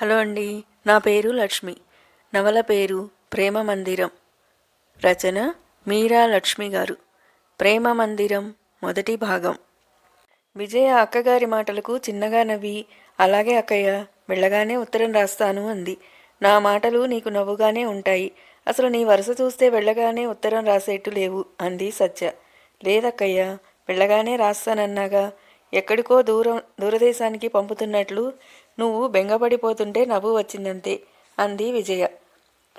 Hello అండి నా పేరు లక్ష్మి. నవల పేరు ప్రేమ మందిరం. రచన మీరా లక్ష్మి గారు. ప్రేమ మందిరం మొదటి భాగం. విజయ అక్కగారి మాటలకు చిన్నగా నవ్వి అలాగే అక్కయ్య వెళ్ళగానే ఉత్తరం రాస్తాను అంది. నా మాటలు నీకు నవ్వుగానే ఉంటాయి. అసలు నీ వరుస చూస్తే వెళ్ళగానే ఉత్తరం రాసేట్టు లేవు అంది సత్య. లేదక్కయ్య వెళ్ళగానే రాస్తానన్నాగా. ఎక్కడికో దూరం దూరదేశానికి పంపుతున్నట్లు నువ్వు బెంగపడిపోతుంటే నవ్వు వచ్చిందంతే అంది విజయ.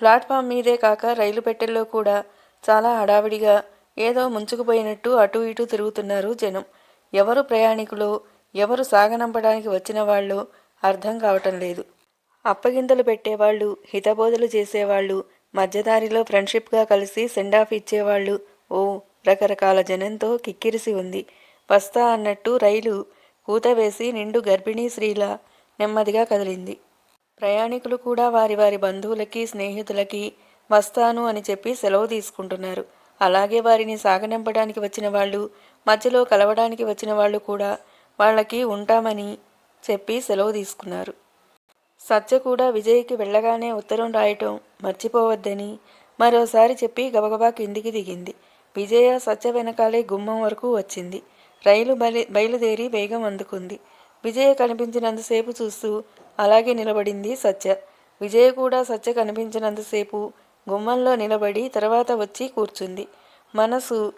ప్లాట్ఫామ్ మీదే కాక రైలు పెట్టెల్లో కూడా చాలా హడావిడిగా ఏదో ముంచుకుపోయినట్టు అటు ఇటు తిరుగుతున్నారు జనం. ఎవరు ప్రయాణికులో ఎవరు సాగనంపడానికి వచ్చిన వాళ్ళు అర్థం కావటం లేదు. అప్పగింతలు పెట్టేవాళ్ళు హితబోధలు చేసేవాళ్ళు మధ్యదారిలో ఫ్రెండ్షిప్గా కలిసి సెండ్ ఆఫ్ ఇచ్చేవాళ్ళు ఓ రకరకాల జనంతో కిక్కిరిసి ఉంది. వస్తా అన్నట్టు రైలు కూత వేసి నిండు గర్భిణీ స్త్రీల నెమ్మదిగా కదిలింది. ప్రయాణికులు కూడా వారి వారి బంధువులకి స్నేహితులకి వస్తాను అని చెప్పి సెలవు తీసుకుంటున్నారు. అలాగే వారిని సాగనంపడానికి వచ్చిన వాళ్ళు మధ్యలో కలవడానికి వచ్చిన వాళ్ళు కూడా వాళ్ళకి ఉంటామని చెప్పి సెలవు తీసుకున్నారు. సత్య కూడా విజయ్కి వెళ్ళగానే ఉత్తరం రాయటం మర్చిపోవద్దని మరోసారి చెప్పి గబగబా కిందికి దిగింది. విజయ సత్య వెనకాలే గుమ్మం వరకు వచ్చింది. రైలు బలి బయలుదేరి వేగం అందుకుంది. విజయ కనిపించినంతసేపు చూస్తూ అలాగే నిలబడింది సత్య. విజయ కూడా సత్య కనిపించినంతసేపు గుమ్మంలో నిలబడి తర్వాత వచ్చి కూర్చుంది. మనసు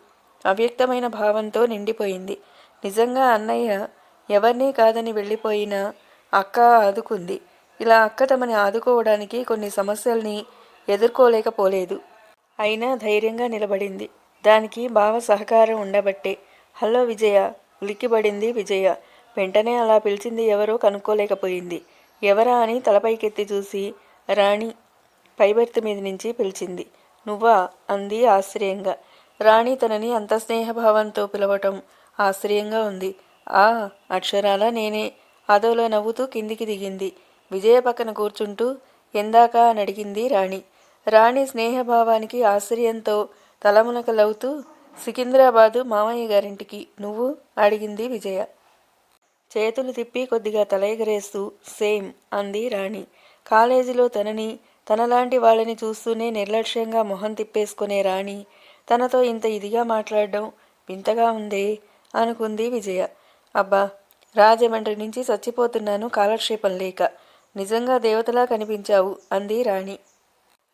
అవ్యక్తమైన భావంతో నిండిపోయింది. నిజంగా అన్నయ్య ఎవరినీ కాదని వెళ్ళిపోయినా అక్క ఆదుకుంది. ఇలా అక్క తమని ఆదుకోవడానికి కొన్ని సమస్యల్ని ఎదుర్కోలేకపోలేదు. అయినా ధైర్యంగా నిలబడింది. దానికి భావ సహకారం ఉండబట్టే. హలో విజయ ఉలిక్కిబడింది విజయ. వెంటనే అలా పిలిచింది ఎవరో కనుక్కోలేకపోయింది. ఎవరా అని తలపైకెత్తి చూసి రాణి పైబెర్త్ మీద నుంచి పిలిచింది. నువ్వా? అంది ఆశ్చర్యంగా. రాణి తనని అంత స్నేహభావంతో పిలవటం ఆశ్చర్యంగా ఉంది. ఆ అక్షరాల నేనే. అదోలో నవ్వుతూ కిందికి దిగింది. విజయ పక్కన కూర్చుంటూ ఎందాక అని అడిగింది రాణి. రాణి స్నేహభావానికి ఆశ్చర్యంతో తలమునకలవుతూ సికింద్రాబాదు మామయ్య గారింటికి నువ్వు అడిగింది విజయ. చేతులు తిప్పి కొద్దిగా తల ఎగరేస్తూ సేమ్ అంది రాణి. కాలేజీలో తనని తనలాంటి వాళ్ళని చూస్తూనే నిర్లక్ష్యంగా మొహం తిప్పేసుకునే రాణి తనతో ఇంత ఇదిగా మాట్లాడడం వింతగా ఉందే అనుకుంది విజయ. అబ్బా రాజమండ్రి నుంచి చచ్చిపోతున్నాను కాలక్షేపం లేక. నిజంగా దేవతలా కనిపించావు అంది రాణి.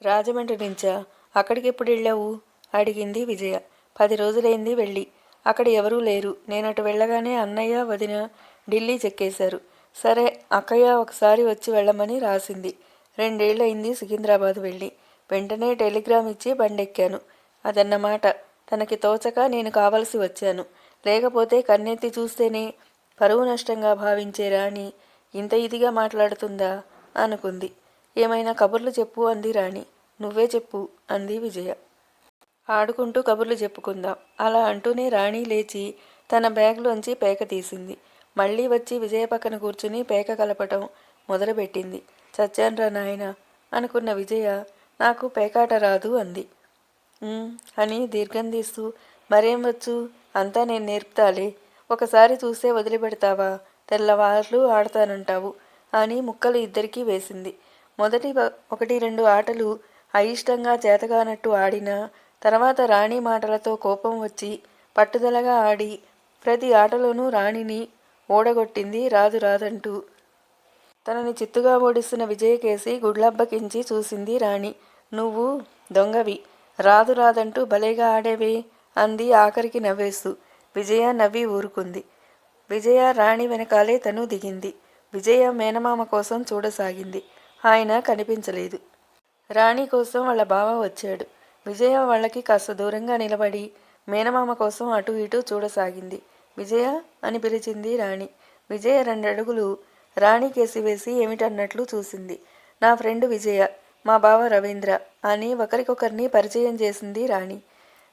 రాజమండ్రి నుంచా? అక్కడికెప్పుడు వెళ్ళావు అడిగింది విజయ. పది రోజులైంది వెళ్ళి. అక్కడ ఎవరూ లేరు. నేనటు వెళ్ళగానే అన్నయ్య వదిన ఢిల్లీ చెక్కేశారు. సరే అక్కయ్య ఒకసారి వచ్చి వెళ్ళమని రాసింది. రెండేళ్ళయింది సికింద్రాబాద్ వెళ్ళి. వెంటనే టెలిగ్రామ్ ఇచ్చి బండెక్కాను. అదన్నమాట. తనకి తోచక నేను కావలసి వచ్చాను. లేకపోతే కన్నెత్తి చూస్తేనే పరువు నష్టంగా భావించే రాణి ఇంత ఇదిగా మాట్లాడుతుందా? అనుకుంది. ఏమైనా కబుర్లు చెప్పు అంది రాణి. నువ్వే చెప్పు అంది విజయ. ఆడుకుంటూ కబుర్లు చెప్పుకుందాం. అలా అంటూనే రాణి లేచి తన బ్యాగ్లోంచి పేక తీసింది. మళ్ళీ వచ్చి విజయ పక్కన కూర్చుని పేక కలపటం మొదలుపెట్టింది. చచ్చాన్రా నాయన అనుకున్న విజయ నాకు పేకాట రాదు అంది. అని దీర్ఘం తీస్తూ మరేం వచ్చు? అంతా నేను నేర్పుతాలే. ఒకసారి చూస్తే వదిలిపెడతావా? తెల్లవార్లు ఆడతానంటావు అని ముక్కలు ఇద్దరికీ వేసింది. మొదటి ఒకటి రెండు ఆటలు అయిష్టంగా చేతగానట్టు ఆడినా తర్వాత రాణి మాటలతో కోపం వచ్చి పట్టుదలగా ఆడి ప్రతి ఆటలోనూ రాణిని ఓడగొట్టింది రాదు రాదంటూ. తనని చిత్తుగా ఓడిస్తున్న విజయకేసి గుడ్లబ్బకించి చూసింది రాణి. నువ్వు దొంగవి. రాదు రాదంటూ భలేగా ఆడేవే అంది ఆఖరికి నవ్వేస్తూ. విజయ నవ్వి ఊరుకుంది. విజయ రాణి వెనకాలే తను దిగింది. విజయ మేనమామ కోసం చూడసాగింది. ఆయన కనిపించలేదు. రాణి కోసం వాళ్ళ బావ వచ్చాడు. విజయ వాళ్ళకి కాస్త దూరంగా నిలబడి మేనమామ కోసం అటు ఇటు చూడసాగింది. విజయ అని పిలిచింది రాణి. విజయ రెండడుగులు రాణి కేసివేసి ఏమిటన్నట్లు చూసింది. నా ఫ్రెండ్ విజయ మా బావ రవీంద్ర అని ఒకరికొకరిని పరిచయం చేసింది రాణి.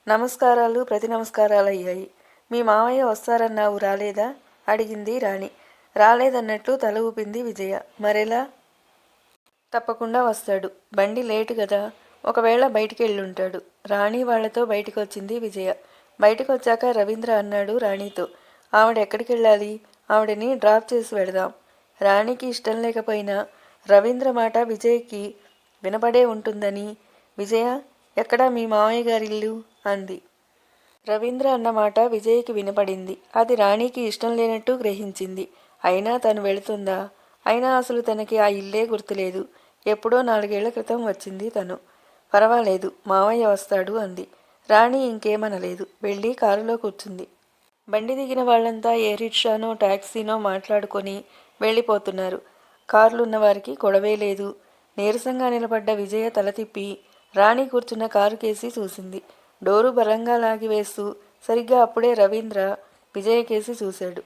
నమస్కారాలు ప్రతి నమస్కారాలు అయ్యాయి మీ మామయ్య వస్తారన్నావు రాలేదా? అడిగింది రాణి. రాలేదన్నట్లు తల ఊపింది విజయ. మరెలా? తప్పకుండా వస్తాడు. బండి లేటు కదా ఒకవేళ బయటికి వెళ్ళుంటాడు రాణి వాళ్ళతో బయటికి వచ్చింది విజయ. బయటకు వచ్చాక రవీంద్ర అన్నాడు రాణితో ఆవిడ ఎక్కడికి వెళ్ళాలి ఆవిడని డ్రాప్ చేసి వెళదాం రాణికి ఇష్టం లేకపోయినా రవీంద్ర మాట విజయ్కి వినపడే ఉంటుందని విజయ ఎక్కడా మీ మామయ్య గారి ఇల్లు అంది. రవీంద్ర అన్న మాట విజయ్కి వినపడింది. అది రాణికి ఇష్టం లేనట్టు గ్రహించింది. అయినా తను వెళుతుందా? అయినా అసలు తనకి ఆ ఇల్లే గుర్తులేదు. ఎప్పుడో నాలుగేళ్ళ క్రితం వచ్చింది తను. పర్వాలేదు మామయ్య వస్తాడు అంది. రాణి ఇంకేమనలేదు. వెళ్ళి కారులో కూర్చుంది. బండి దిగిన వాళ్ళంతా ఏ రిక్షానో ట్యాక్సీనో మాట్లాడుకొని వెళ్ళిపోతున్నారు. కార్లున్న వారికి గొడవే లేదు. నీరసంగా నిలబడ్డ విజయ తల తిప్పి రాణి కూర్చున్న కారు కేసి చూసింది. డోరు బలంగా లాగివేస్తూ సరిగ్గా అప్పుడే రవీంద్ర విజయ కేసి చూశాడు.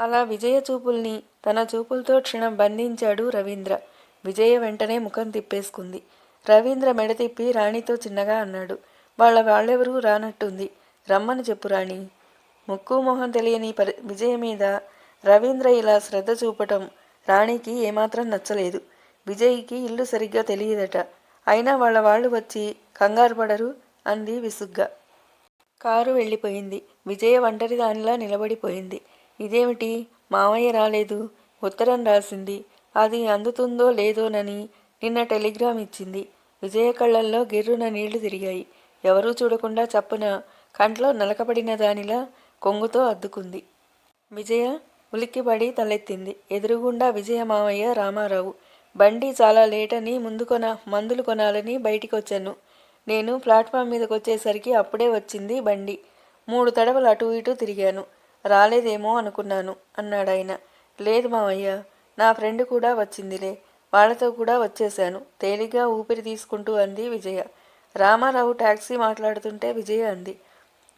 అలా విజయ చూపుల్ని తన చూపులతో క్షణం బంధించాడు రవీంద్ర. విజయ వెంటనే ముఖం తిప్పేసుకుంది. రవీంద్ర మెడ తిప్పి రాణితో చిన్నగా అన్నాడు. వాళ్ళ వాళ్ళెవరూ రానట్టుంది. రమ్మని చెప్పు రాణి. ముక్కు మొహం తెలియని పరి విజయ మీద రవీంద్ర ఇలా శ్రద్ధ చూపటం రాణికి ఏమాత్రం నచ్చలేదు. విజయ్కి ఇల్లు సరిగ్గా తెలియదట. అయినా వాళ్ళ వాళ్ళు వచ్చి కంగారు పడరు అంది విసుగ్గా. కారు వెళ్ళిపోయింది. విజయ ఒంటరి దానిలా నిలబడిపోయింది. ఇదేమిటి? మామయ్య రాలేదు. ఉత్తరం రాసింది. అది అందుతుందో లేదోనని నిన్న టెలిగ్రామ్ ఇచ్చింది. విజయ కళ్ళల్లో గిర్రున నీళ్ళు తిరిగాయి. ఎవరూ చూడకుండా చప్పున కంట్లో నలకబడిన దానిలా కొంగుతో అద్దుకుంది. విజయ ఉలిక్కిపడి తలెత్తింది. ఎదురుగుండా విజయ మామయ్య రామారావు. బండి చాలా లేటని ముందు కొన మందులు కొనాలని బయటికి వచ్చాను నేను ప్లాట్ఫామ్ మీదకి వచ్చేసరికి అప్పుడే వచ్చింది బండి. మూడు తడవలు అటు ఇటు తిరిగాను. రాలేదేమో అనుకున్నాను అన్నాడాయన. లేదు మామయ్య నా ఫ్రెండ్ కూడా వచ్చిందిలే. వాళ్ళతో కూడా వచ్చేశాను. తేలిగ్గా ఊపిరి తీసుకుంటూ అంది విజయ. రామారావు టాక్సీ మాట్లాడుతుంటే విజయ అంది.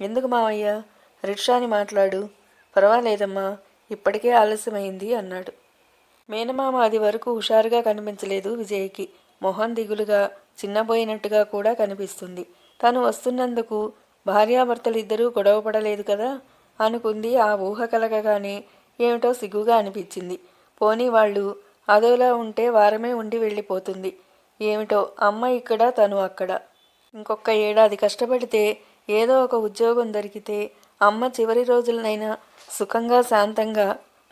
ఎందుకు మావయ్య? రిక్షాని మాట్లాడు. పర్వాలేదమ్మా. ఇప్పటికే ఆలస్యమైంది అన్నాడు. మేనమామ అది వరకు హుషారుగా కనిపించలేదు విజయ్కి. మొహం దిగులుగా చిన్నపోయినట్టుగా కూడా కనిపిస్తుంది. తను వస్తున్నందుకు భార్యాభర్తలిద్దరూ గొడవపడలేదు కదా? అనుకుంది. ఆ ఊహ కలగగానే ఏమిటో సిగ్గుగా అనిపించింది. పోనీ వాళ్ళు అదోలా ఉంటే వారమే ఉండి వెళ్ళిపోతుంది. ఏమిటో అమ్మ ఇక్కడ తను అక్కడ. ఇంకొక ఏడాది కష్టపడితే ఏదో ఒక ఉద్యోగం దొరికితే అమ్మ చివరి రోజులనైనా సుఖంగా శాంతంగా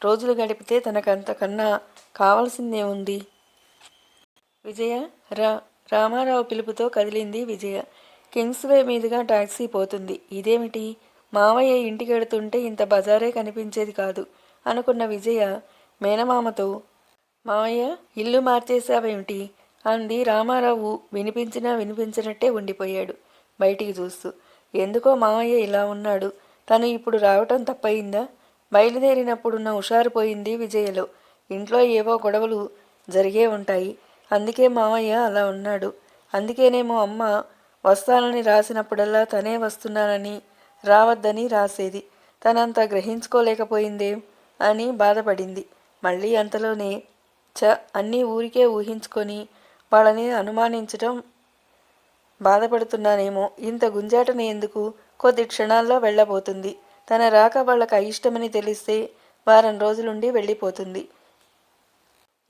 రోజులు గడిపితే తనకంతకన్నా కావాల్సిందే ఉంది. విజయ రా రామారావు పిలుపుతో కదిలింది విజయ. కింగ్స్వే మీదుగా టాక్సీ పోతుంది. ఇదేమిటి? మావయ్య ఇంటికి వెడుతుంటే ఇంత బజారే కనిపించేది కాదు అనుకున్న విజయ మేనమామతో మావయ్య ఇల్లు మార్చేశావేమిటి? అంది రామారావు. వినిపించినా వినిపించినట్టే ఉండిపోయాడు బయటికి చూస్తూ. ఎందుకో మావయ్య ఇలా ఉన్నాడు. తను ఇప్పుడు రావటం తప్పయిందా? బయలుదేరినప్పుడున్న హుషారుపోయింది విజయలో. ఇంట్లో ఏవో గొడవలు జరిగే ఉంటాయి. అందుకే మామయ్య అలా ఉన్నాడు. అందుకేనేమో అమ్మ వస్తానని రాసినప్పుడల్లా తనే వస్తున్నానని రావద్దని రాసేది. తనంత గ్రహించుకోలేకపోయిందేం అని బాధపడింది. మళ్ళీ అంతలోనే చ అన్నీ ఊరికే ఊహించుకొని వాళ్ళని అనుమానించటం బాధపడుతున్నానేమో. ఇంత గుంజాటని ఎందుకు? కొద్ది క్షణాల్లో వెళ్ళబోతుంది. తన రాక వాళ్ళకి అయిష్టమని తెలిస్తే వారం రోజులుండి వెళ్ళిపోతుంది.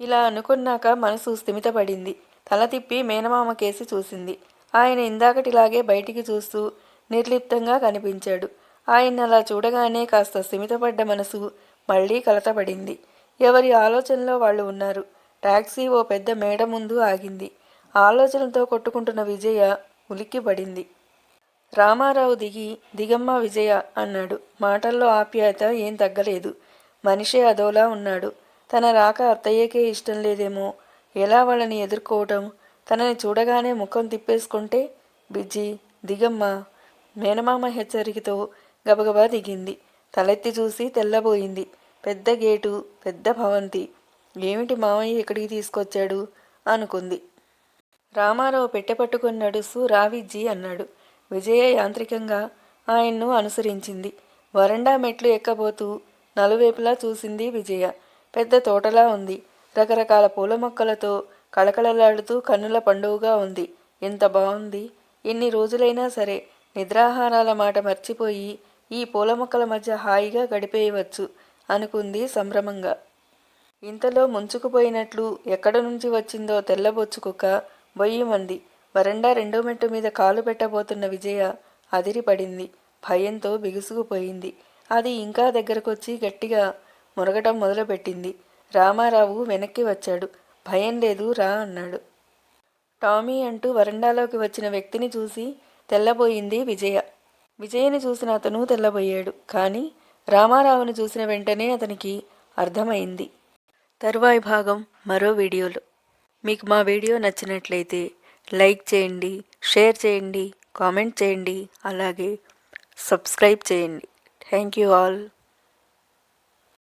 ఇలా అనుకున్నాక మనసు స్థిమితపడింది. తల తిప్పి మేనమామ కేసి చూసింది. ఆయన ఇందాకటిలాగే బయటికి చూస్తూ నిర్లిప్తంగా కనిపించాడు. ఆయన అలా చూడగానే కాస్త స్థిమితపడ్డ మనసు మళ్ళీ కలతపడింది. ఎవరి ఆలోచనలో వాళ్ళు ఉన్నారు? టాక్సీ ఓ పెద్ద మేడ ముందు ఆగింది. ఆలోచనతో కొట్టుకుంటున్న విజయ ఉలిక్కిపడింది. రామారావు దిగి దిగమ్మ విజయ అన్నాడు. మాటల్లో ఆప్యాయత ఏం తగ్గలేదు. మనిషే అదోలా ఉన్నాడు. తన రాక అత్తయ్యకే ఇష్టం లేదేమో. ఎలా వాళ్ళని ఎదుర్కోవటం? తనని చూడగానే ముఖం తిప్పేసుకుంటే బిజ్జి దిగమ్మ. మేనమామ హెచ్చరికతో గబగబా దిగింది. తలెత్తి చూసి తెల్లబోయింది. పెద్ద గేటు పెద్ద భవంతి. ఏమిటి మామయ్య ఇక్కడికి తీసుకొచ్చాడు? అనుకుంది. రామారావు పెట్టె పట్టుకుని నడుస్తూ రావిజ్జి అన్నాడు. విజయ యాంత్రికంగా ఆయన్ను అనుసరించింది. వరండా మెట్లు ఎక్కబోతూ నలువైపులా చూసింది విజయ. పెద్ద తోటలా ఉంది. రకరకాల పూల మొక్కలతో కళకళలాడుతూ కన్నుల పండుగగా ఉంది. ఎంత బాగుంది ఎన్ని రోజులైనా సరే నిద్రాహారాల మాట మర్చిపోయి ఈ పూల మొక్కల మధ్య హాయిగా గడిపేయవచ్చు అనుకుంది సంభ్రమంగా. ఇంతలో ముంచుకుపోయినట్లు ఎక్కడ నుంచి వచ్చిందో తెల్లబొచ్చు కుక్క బొయ్యమంది వరండా రెండో మెట్టు మీద కాలు పెట్టబోతున్న విజయ అదిరిపడింది. భయంతో బిగుసుకుపోయింది. అది ఇంకా దగ్గరకొచ్చి గట్టిగా మురగటం మొదలుపెట్టింది. రామారావు వెనక్కి వచ్చాడు. భయం లేదు రా అన్నాడు. టామీ అంటూ వరండాలోకి వచ్చిన వ్యక్తిని చూసి తెల్లబోయింది విజయ. విజయని చూసిన అతను తెల్లబోయాడు. కానీ రామారావుని చూసిన వెంటనే అతనికి అర్థమైంది. తరువాయి భాగం మరో వీడియోలో. మీకు మా వీడియో నచ్చినట్లయితే లైక్ చేయండి షేర్ చేయండి కామెంట్ చేయండి అలాగే సబ్స్క్రైబ్ చేయండి. Thank you all.